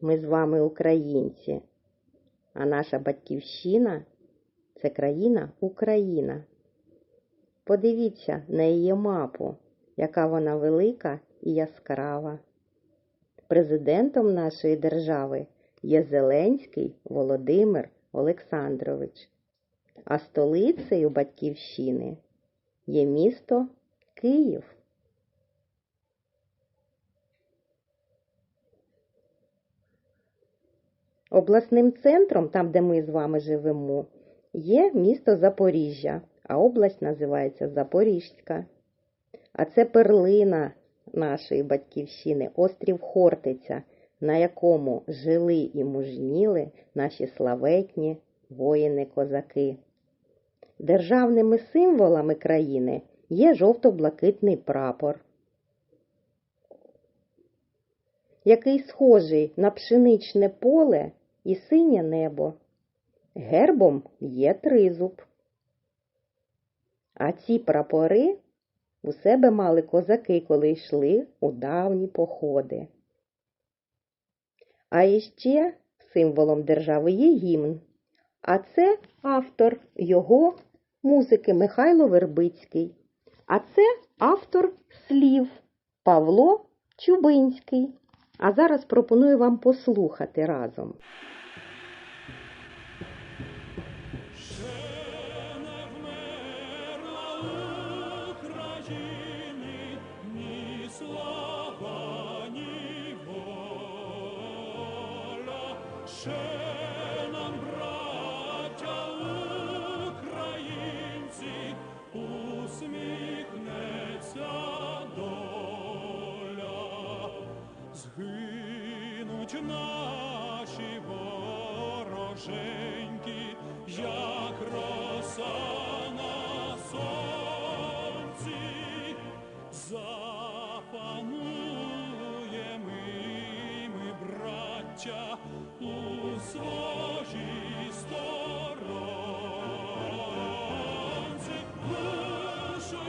ми з вами українці, а наша батьківщина це країна Україна. Подивіться на її мапу, яка вона велика і яскрава. Президентом нашої держави є Зеленський Володимир Олександрович, а столицею батьківщини є місто Київ. Обласним центром, там, де ми з вами живемо, є місто Запоріжжя, а область називається Запорізька. А це перлина нашої батьківщини, острів Хортиця, на якому жили і мужніли наші славетні воїни-козаки. Державними символами країни є жовто-блакитний прапор, який схожий на пшеничне поле і синє небо. Гербом є тризуб. А ці прапори у себе мали козаки, коли йшли у давні походи. А іще символом держави є гімн, а це автор його музики Михайло Вербицький, а це автор слів Павло Чубинський. А зараз пропоную вам послухати разом. Ще Згинуть наші вороженьки, як роса на сонці, запануєм і ми, браття, у своїй сторонці, душу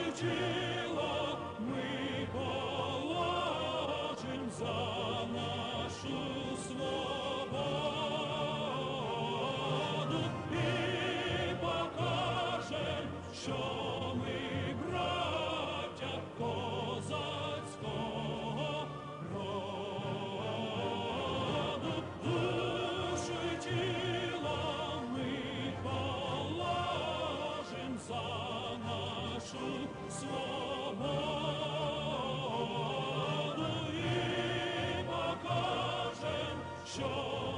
show.